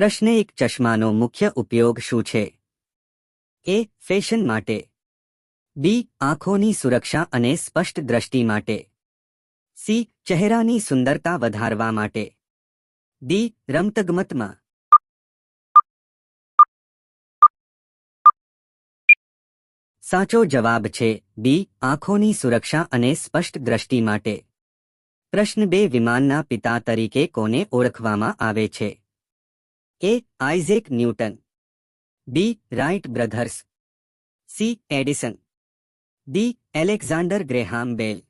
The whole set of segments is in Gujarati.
પ્રશ્ન એક ચશ્માનો મુખ્ય ઉપયોગ શું છે? એ, ફેશન માટે. બી, આંખોની સુરક્ષા અને સ્પષ્ટ દ્રષ્ટિ માટે. સી, ચહેરાની સુંદરતા વધારવા માટે. ડી, રમતગમતમાં. સાચો જવાબ છે બી, આંખોની સુરક્ષા અને સ્પષ્ટ દ્રષ્ટિ માટે. પ્રશ્ન બે, વિમાનના પિતા તરીકે કોને ઓળખવામાં આવે છે? A Isaac Newton B Wright brothers C Edison D Alexander Graham Bell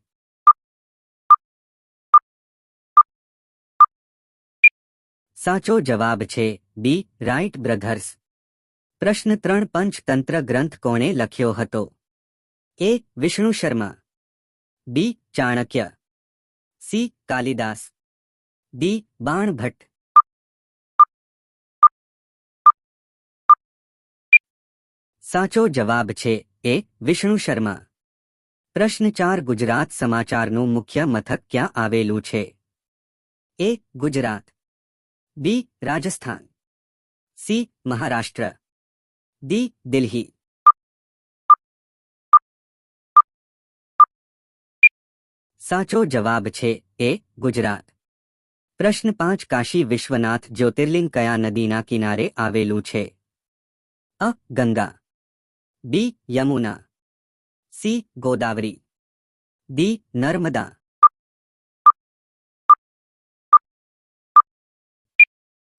સાચો જવાબ છે બી રાઇટ બ્રધર્સ પ્રશ્ન ત્રણ પંચતંત્ર ગ્રંથ કોણે લખ્યો હતો? A Vishnu Sharma. B Chanakya. C Kalidas. D Banabhatta. સાચો જવાબ છે એ વિષ્ણુ શર્મા. પ્રશ્ન ચાર, ગુજરાત સમાચારનું મુખ્ય મથક ક્યાં આવેલું છે? A, Gujarat. B, Rajasthan. C, Maharashtra. D, Delhi. સાચો જવાબ છે એ, ગુજરાત. પ્રશ્ન પાંચ, કાશી વિશ્વનાથ જ્યોતિર્લિંગ કયા નદીના કિનારે આવેલું છે? A, Ganga. B Yamuna. C Godavari. D Narmada.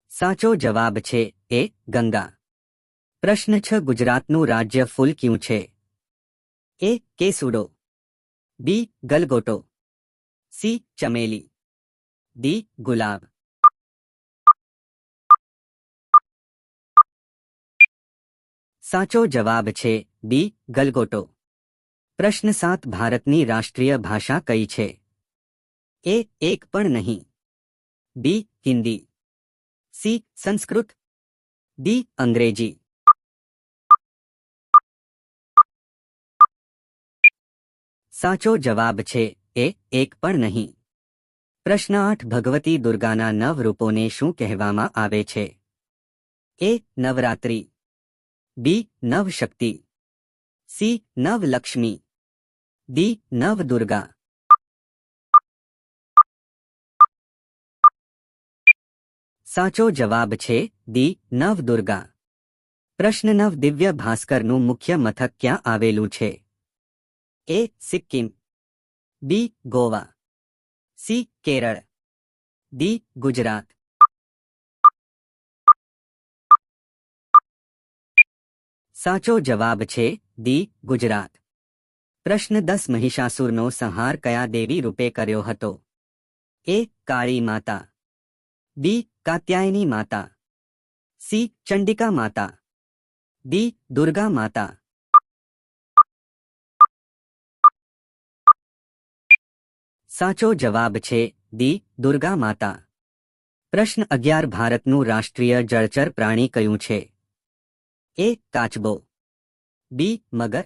સાચો જવાબ છે એ ગંગા. પ્રશ્ન છ ગુજરાતનું રાજ્ય ફૂલ ક્યું છે? એ કેસુડો. બી ગલગોટો. સી ચમેલી. ડી ગુલાબ. સાચો જવાબ છે બી ગલગોટો પ્રશ્ન સાત ભારતની રાષ્ટ્રીય ભાષા કઈ છે એ એક પણ નહીં B Hindi C Sanskrit D Angrezi સાચો જવાબ છે એ એક પણ નહીં પ્રશ્ન આઠ ભગવતી દુર્ગાના નવ રૂપોને શું કહેવામાં આવે છે A Navratri B Navshakti. C Navlakshmi. D Nav Durga સાચો જવાબ છે દી નવ દુર્ગા પ્રશ્ન નવ દિવ્ય ભાસ્કરનું મુખ્ય મથક ક્યાં આવેલું છે? A Sikkim. B Goa. C Kerala. D Gujarat. સાચો જવાબ છે દી ગુજરાત. પ્રશ્ન દસ મહિષાસુરનો સંહાર કયા દેવી રૂપે કર્યો હતો? એ કાળી માતા, બી કાત્યાયની માતા, સી ચંડિકા માતા, ડી દુર્ગા માતા. સાચો જવાબ છે દી દુર્ગા માતા. પ્રશ્ન અગિયાર ભારતનું રાષ્ટ્રીય જળચર પ્રાણી કયું છે? એ કાચબો બી મગર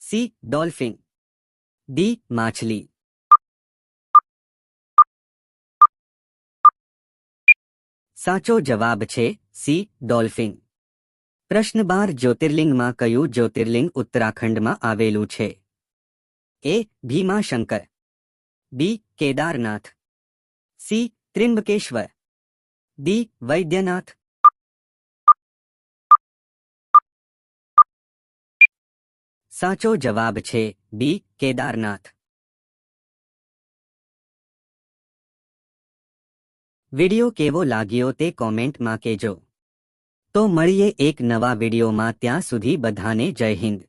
સી ડોલ્ફિન ડી માછલી સાચો જવાબ છે સી ડોલ્ફિન પ્રશ્ન બાર જ્યોતિર્લિંગમાં કયું જ્યોતિર્લિંગ ઉત્તરાખંડમાં આવેલું છે? A Bhimashankar B Kedarnath C Trimbakeshwar D Vaidyanath સાચો જવાબ છે બી, કેદારનાથ. વિડિયો કેવો લાગ્યો તે કોમેન્ટમાં કહેજો. તો મળીએ એક નવા વિડિયોમાં ત્યાં સુધી બધાને જય હિન્દ.